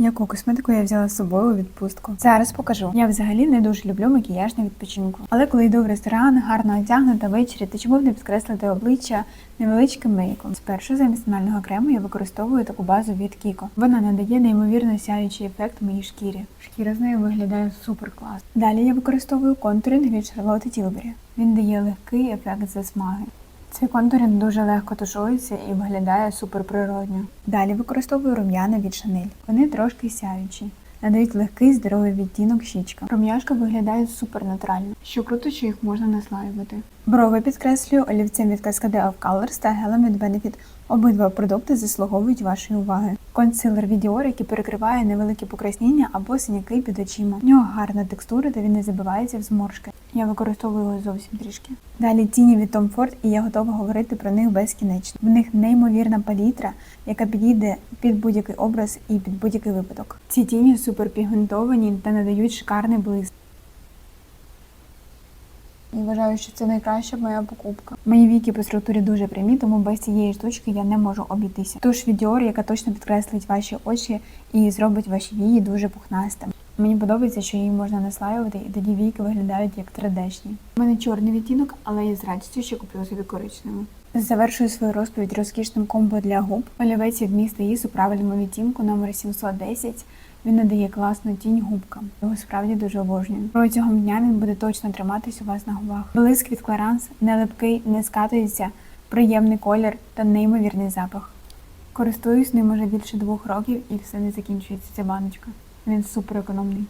Яку косметику я взяла з собою у відпустку? Зараз покажу. Я взагалі не дуже люблю макіяж на відпочинку. Але коли йду в ресторан, гарно одягнута ввечері, то чому б не підкреслити обличчя невеличким мейком? Спершу замість тонального крему я використовую таку базу від Kiko. Вона надає неймовірно сяючий ефект моїй шкірі. Шкіра з нею виглядає супер клас. Далі я використовую контуринг від Charlotte Tilbury. Він дає легкий ефект засмаги. Цей контурінг дуже легко тушується і виглядає супер природньо. Далі використовую рум'яна від шанель. Вони трошки сяючі. Надають легкий здоровий відтінок щічка. Рум'яшка виглядає супер натурально, що круто, що їх можна наслаювати. Брови підкреслюю олівцем від Cascade of Colors та гелем від Benefit. Обидва продукти заслуговують вашої уваги. Консилер від Dior, який перекриває невеликі покраснення або синяки під очима. В нього гарна текстура та він не забивається в зморшки. Я використовую його зовсім трішки. Далі тіні від Tom Ford, і я готова говорити про них безкінечно. В них неймовірна палітра, яка підійде під будь-який образ і під будь-який випадок. Ці тіні суперпігментовані та надають шикарний блиск. І вважаю, що це найкраща моя покупка. Мої віки по структурі дуже прямі, тому без цієї штучки я не можу обійтися. Туш від Dior, яка точно підкреслить ваші очі і зробить ваші вії дуже пухнастими. Мені подобається, що її можна наслаювати, і тоді віки виглядають як 3D-шні. У мене чорний відтінок, але я з радістю ще куплю собі коричневий. Завершую свою розповідь розкішним комбо для губ. Олівець від міста Іс у правильному відтінку номер 710. Він надає класну тінь губкам. Його справді дуже обожнюю. Протягом дня він буде точно триматись у вас на губах. Блиск від Clarins не липкий, не скатується, приємний колір та неймовірний запах. Користуюсь ним уже більше двох років і все не закінчується ця баночка. Він супер економний.